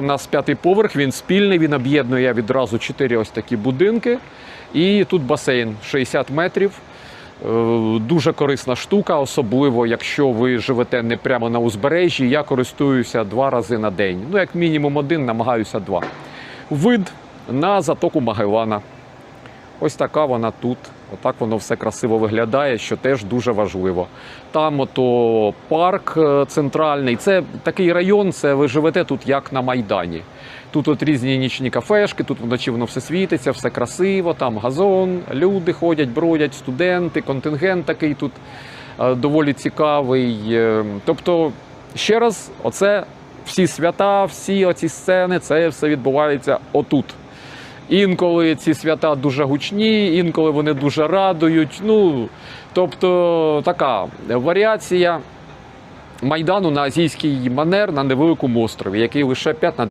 У нас п'ятий поверх, він спільний, він об'єднує відразу чотири ось такі будинки. І тут басейн 60 метрів. Е, Дуже корисна штука, особливо якщо ви живете не прямо на узбережжі. Я користуюся два рази на день. Ну, як мінімум один, намагаюся два. Вид на затоку Магеллана. Ось така вона тут. Отак воно все красиво виглядає, що теж дуже важливо. Там ото парк е, центральний. Це такий район, це ви живете тут як на Майдані. Тут от різні нічні кафешки, тут вночі воно все світиться, все красиво, там газон, люди ходять, бродять, студенти, контингент такий тут е, доволі цікавий. Е, Тобто, ще раз, оце всі свята, всі оці сцени, це все відбувається отут. Інколи ці свята дуже гучні, інколи вони дуже радують. Ну, тобто така варіація майдану на азійський манер на невеликому острові, який лише 5 на